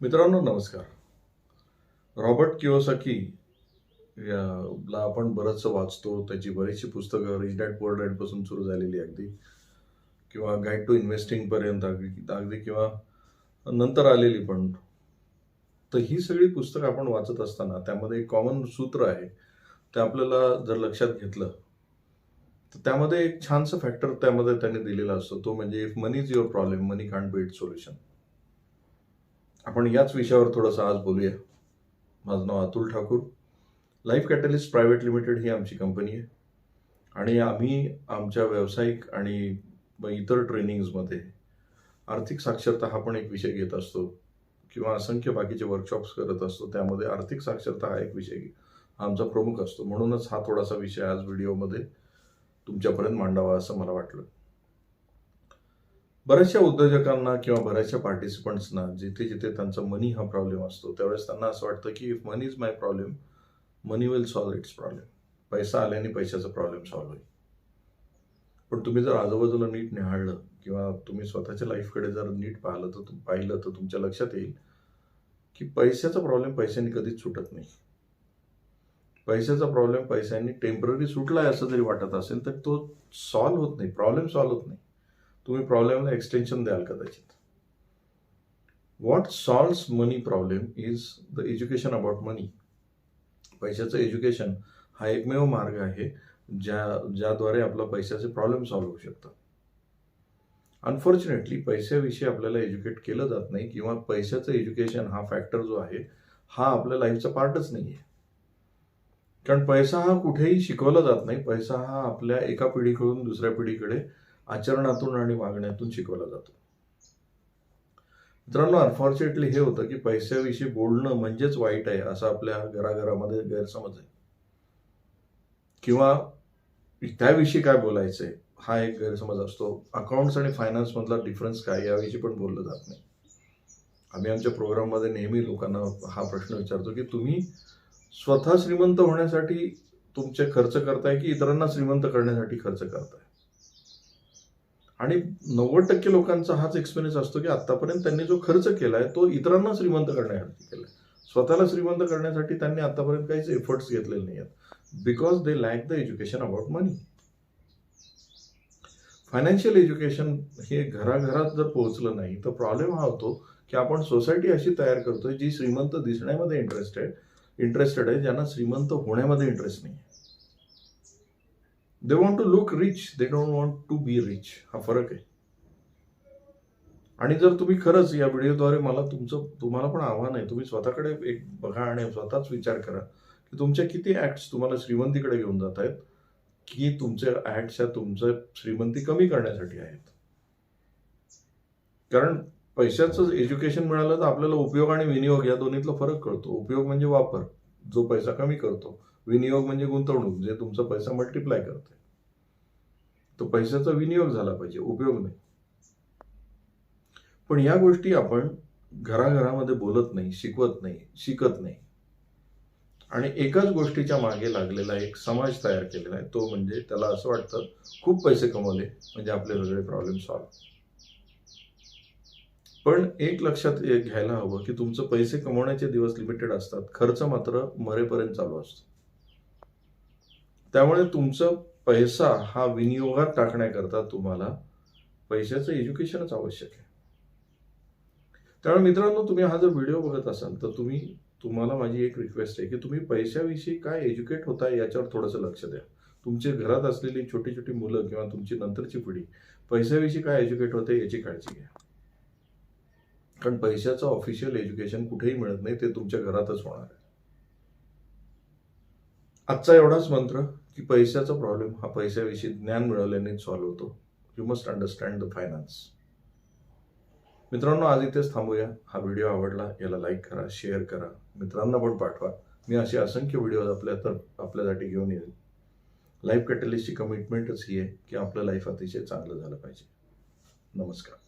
मित्रांनो नमस्कार. Robert Kiyosaki याला आपण बरंचसं वाचतो. त्याची बरीचशी पुस्तकं रिच डॅड पुअर डॅटपासून सुरू झालेली अगदी. किंवा गाईड टू इन्व्हेस्टिंगपर्यंत अगदी अगदी किंवा नंतर आलेली पण. तर ही सगळी पुस्तकं आपण वाचत असताना त्यामध्ये एक कॉमन सूत्र आहे. ते आपल्याला जर लक्षात घेतलं तर त्यामध्ये एक छानसं फॅक्टर त्यामध्ये त्याने दिलेला असतो. तो म्हणजे if money is your problem money can't be it solution आपण याच विषयावर थोडंसं आज बोलूया. माझं नाव Atul Thakur. Life catalyst private limited ही आमची कंपनी आहे. आणि आम्ही आमच्या व्यावसायिक आणि इतर ट्रेनिंग्समध्ये आर्थिक साक्षरता हा पण एक विषय घेत असतो. किंवा असंख्य बाकीचे वर्कशॉप्स करत असतो. त्यामध्ये आर्थिक साक्षरता हा एक विषय आमचा प्रमुख असतो. म्हणूनच हा थोडासा विषय आज व्हिडिओमध्ये तुमच्यापर्यंत मांडावा असं मला वाटलं. बऱ्याचशा उद्योजकांना किंवा बऱ्याचशा पार्टिसिपंट्सना जिथे जिथे त्यांचा मनी हा प्रॉब्लेम असतो त्यावेळेस त्यांना असं वाटतं की if money is my problem money will solve its problem पैसा आल्याने पैशाचा प्रॉब्लेम सॉल्व्ह होईल. पण तुम्ही जर आजूबाजूला नीट निहाळलं किंवा तुम्ही स्वतःच्या लाईफकडे जर नीट पाहिलं तर पाहिलं तर तुमच्या लक्षात येईल की पैशाचा प्रॉब्लेम पैशांनी कधीच सुटत नाही. पैशाचा प्रॉब्लेम पैशांनी टेंपररी आहे असं जरी वाटत असेल तर तो सॉल्व्ह होत नाही प्रॉब्लेम सॉल्व्ह होत नाही. तुम्ही प्रॉब्लेमला एक्सटेन्शन द्याल कदाचित. What solves money problem is the education about money पैशाचं एज्युकेशन हा एकमेव मार्ग आहे ज्या ज्याद्वारे आपला पैशाचे प्रॉब्लेम सॉल्व्ह होऊ शकतात. अनफॉर्च्युनेटली पैशाविषयी आपल्याला एज्युकेट केलं जात नाही किंवा पैशाचं एज्युकेशन हा फॅक्टर जो आहे हा आपल्या लाईफचा पार्टच नाही आहे कारण पैसा हा कुठेही शिकवला जात नाही पैसा हा आपल्या एका पिढीकडून दुसऱ्या पिढीकडे आचरणातून आणि वागण्यातून शिकवला जातो. मित्रांनो अनफॉर्च्युनेटली हे होतं की पैशाविषयी बोलणं म्हणजेच वाईट आहे असं आपल्या घराघरामध्ये गैरसमज आहे. किंवा त्याविषयी काय बोलायचंय हा एक गैरसमज असतो. अकाउंट्स आणि फायनान्स मधला डिफरन्स काय याविषयी पण बोललं जात नाही. आम्ही आमच्या प्रोग्राममध्ये नेहमी लोकांना हा प्रश्न विचारतो की तुम्ही स्वतः श्रीमंत होण्यासाठी तुमचे खर्च करताय की इतरांना श्रीमंत करण्यासाठी खर्च करताय? आणि नव्वद टक्के लोकांचा हाच एक्सपिरियन्स असतो की आतापर्यंत त्यांनी जो खर्च केला आहे तो इतरांना श्रीमंत करण्यासाठी केला स्वतःला श्रीमंत करण्यासाठी त्यांनी आतापर्यंत काहीच एफर्ट्स घेतलेले नाही आहेत because they lack the education about money financial education हे घराघरात जर पोहोचलं नाही तर प्रॉब्लेम हा होतो की आपण सोसायटी अशी तयार करतोय जी श्रीमंत दिसण्यामध्ये इंटरेस्टेड इंटरेस्टेड आहे ज्यांना श्रीमंत होण्यामध्ये इंटरेस्ट नाही आहे they want to look rich they don't want to be rich हा फरक आहे. आणि जर तुम्ही खरंच या व्हिडिओद्वारे मला तुमचं तुम्हाला पण आव्हान आहे. तुम्ही स्वतःकडे एक बघा आणि स्वतःच विचार करा की तुमच्या किती ऍक्ट्स तुम्हाला श्रीमंतीकडे घेऊन जात आहेत की तुमचे ऍक्ट्स ह्या तुमचं श्रीमंती कमी करण्यासाठी आहेत. कारण पैशाचं एज्युकेशन मिळालं तर आपल्याला उपयोग आणि विनियोग या दोन्हीतला फरक कळतो. उपयोग म्हणजे वापर. जो पैसा कमी करतो विनियोग म्हणजे गुंतवणूक जे तुमचा पैसा मल्टिप्लाय करते तो पैशाचा विनियोग झाला पाहिजे उपयोग नाही. पण या गोष्टी आपण घराघरामध्ये बोलत नाही शिकवत नाही शिकत नाही. आणि एकाच गोष्टीच्या मागे लागलेला एक समाज तयार केलेला आहे तो म्हणजे त्याला असं वाटतं खूप पैसे कमवले म्हणजे आपले सगळे प्रॉब्लेम सॉल्व्ह पण एक लक्षात घ्यायला हवं की तुमचं पैसे कमवण्याचे दिवस लिमिटेड असतात खर्च मात्र मरेपर्यंत चालू असतो. त्यामुळे तुमचं पैसा हा विनियोगात टाकण्याकरता तुम्हाला पैशाचं एज्युकेशनच आवश्यक आहे. त्यामुळे मित्रांनो तुम्ही हा जर व्हिडिओ बघत असाल तर तुम्ही तुम्हाला माझी एक रिक्वेस्ट आहे की तुम्ही पैशाविषयी काय एज्युकेट होता याच्यावर थोडंसं लक्ष द्या. तुमच्या घरात असलेली छोटी छोटी मुलं किंवा तुमची नंतरची पिढी पैशाविषयी काय एज्युकेट होते याची काळजी घ्या. कारण पैशाचं ऑफिशियल एज्युकेशन कुठेही मिळत नाही ते तुमच्या घरातच होणार आहे. आजचा एवढाच मंत्र. की पैशाचा प्रॉब्लेम हा पैशाविषयी ज्ञान मिळवल्यानेच सॉल्व्ह होतो. You must understand the finance मित्रांनो आज इथेच थांबूया. हा व्हिडिओ आवडला याला लाईक करा शेअर करा. मित्रांना पण पाठवा. मी असे असंख्य व्हिडिओ आपल्या तर आपल्यासाठी घेऊन येईल. लाईफ कॅटलिस्टची कमिटमेंटच ही आहे की आपलं लाईफ अतिशय चांगलं झालं पाहिजे. नमस्कार.